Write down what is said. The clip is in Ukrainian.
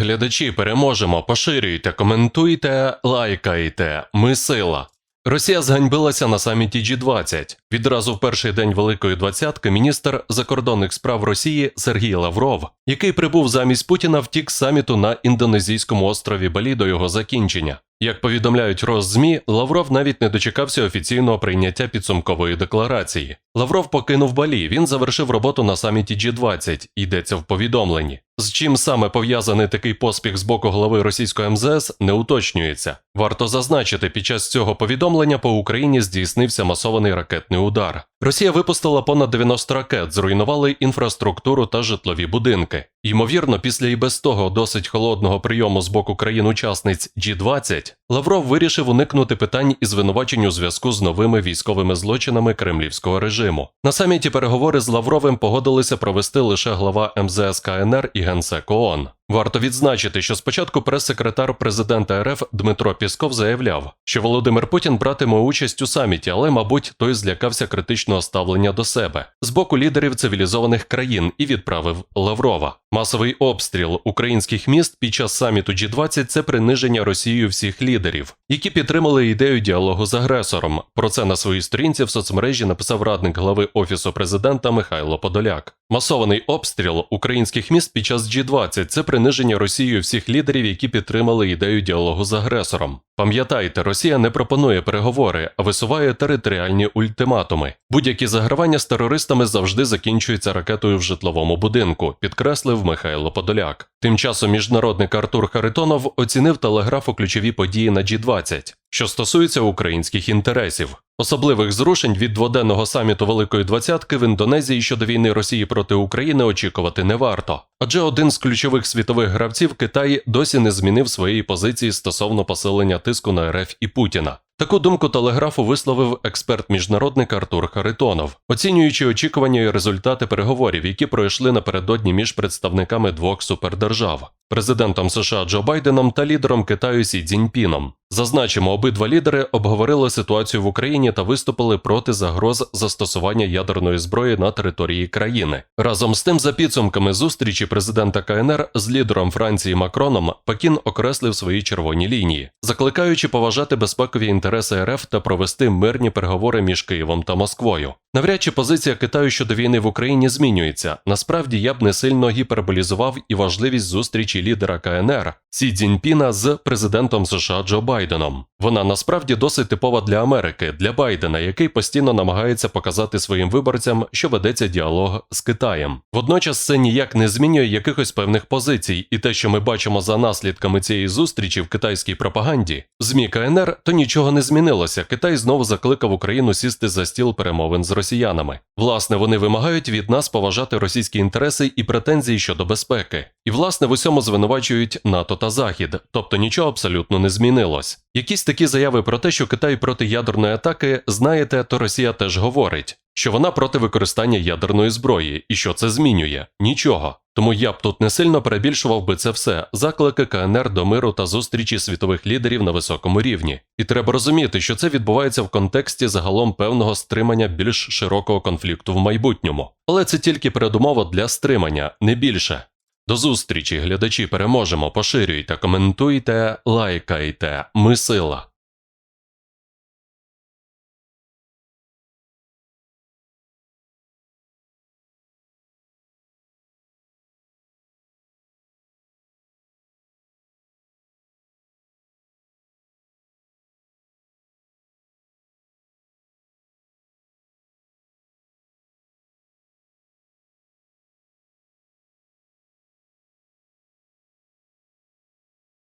Глядачі, переможемо, поширюйте, коментуйте, лайкайте. Ми сила. Росія зганьбилася на саміті G20. Відразу в перший день Великої двадцятки міністр закордонних справ Росії Сергій Лавров, який прибув замість Путіна, втік з саміту на індонезійському острові Балі до його закінчення. Як повідомляють Роззмі, Лавров навіть не дочекався офіційного прийняття підсумкової декларації. Лавров покинув Балі. Він завершив роботу на саміті G20, йдеться в повідомленні. З чим саме пов'язаний такий поспіх з боку голови російської МЗС, не уточнюється. Варто зазначити, під час цього повідомлення по Україні здійснився масований ракетний удар. Росія випустила понад 90 ракет, зруйнували інфраструктуру та житлові будинки. Ймовірно, після і без того досить холодного прийому з боку країн-учасниць G20, Лавров вирішив уникнути питань і звинувачень у зв'язку з новими військовими злочинами кремлівського режиму. На саміті переговори з Лавровим погодилися провести лише глава МЗС КНР і генсек ООН. Варто відзначити, що спочатку прес-секретар президента РФ Дмитро Пісков заявляв, що Володимир Путін братиме участь у саміті, але, мабуть, той злякався критичного ставлення до себе з боку лідерів цивілізованих країн і відправив Лаврова. Масовий обстріл українських міст під час саміту G20 – це приниження Росією всіх лідерів, які підтримали ідею діалогу з агресором. Про це на своїй сторінці в соцмережі написав радник глави офісу президента Михайло Подоляк. Масований обстріл українських міст під час G20 – це приниження Росією всіх лідерів, які підтримали ідею діалогу з агресором. Пам'ятайте, Росія не пропонує переговори, а висуває територіальні ультиматуми. Будь-які загравання з терористами завжди закінчуються ракетою в житловому будинку, підкреслив Михайло Подоляк. Тим часом міжнародник Артур Харитонов оцінив телеграфу ключові події на G20, що стосуються українських інтересів. Особливих зрушень від дводенного саміту Великої Двадцятки в Індонезії щодо війни Росії проти України очікувати не варто. Адже один з ключових світових гравців Китай досі не змінив своєї позиції стосовно посилення тиску на РФ і Путіна. Таку думку телеграфу висловив експерт-міжнародник Артур Харитонов, оцінюючи очікування і результати переговорів, які пройшли напередодні між представниками двох супердержав президентом США Джо Байденом та лідером Китаю Сі Цзіньпіном. Зазначимо, обидва лідери обговорили ситуацію в Україні та виступили проти загроз застосування ядерної зброї на території країни. Разом з тим, за підсумками зустрічі президента КНР з лідером Франції Макроном, Пекін окреслив свої червоні лінії, закликаючи поважати безпекові інтереси РФ та провести мирні переговори між Києвом та Москвою. Навряд чи позиція Китаю щодо війни в Україні змінюється. Насправді я б не сильно гіперболізував і важливість зустрічі лідера КНР Сі Цзіньпіна з президентом США Джо Байденом. Вона насправді досить типова для Америки, для Байдена, який постійно намагається показати своїм виборцям, що ведеться діалог з Китаєм. Водночас це ніяк не змінює якихось певних позицій, і те, що ми бачимо за наслідками цієї зустрічі в китайській пропаганді, в ЗМІ КНР, то нічого не змінилося. Китай знову закликав Україну сісти за стіл перемовин з росіянами. Власне, вони вимагають від нас поважати російські інтереси і претензії щодо безпеки. І, власне, в усьому звинувачують НАТО та Захід, тобто нічого абсолютно не змінилось. Якісь такі заяви про те, що Китай проти ядерної атаки, знаєте, то Росія теж говорить, що вона проти використання ядерної зброї, і що це змінює нічого. Тому я б тут не сильно перебільшував би це все заклики КНР до миру та зустрічі світових лідерів на високому рівні. І треба розуміти, що це відбувається в контексті загалом певного стримання більш широкого конфлікту в майбутньому. Але це тільки передумова для стримання, не більше. До зустрічі, глядачі, переможемо, поширюйте, коментуйте, лайкайте. Ми сила.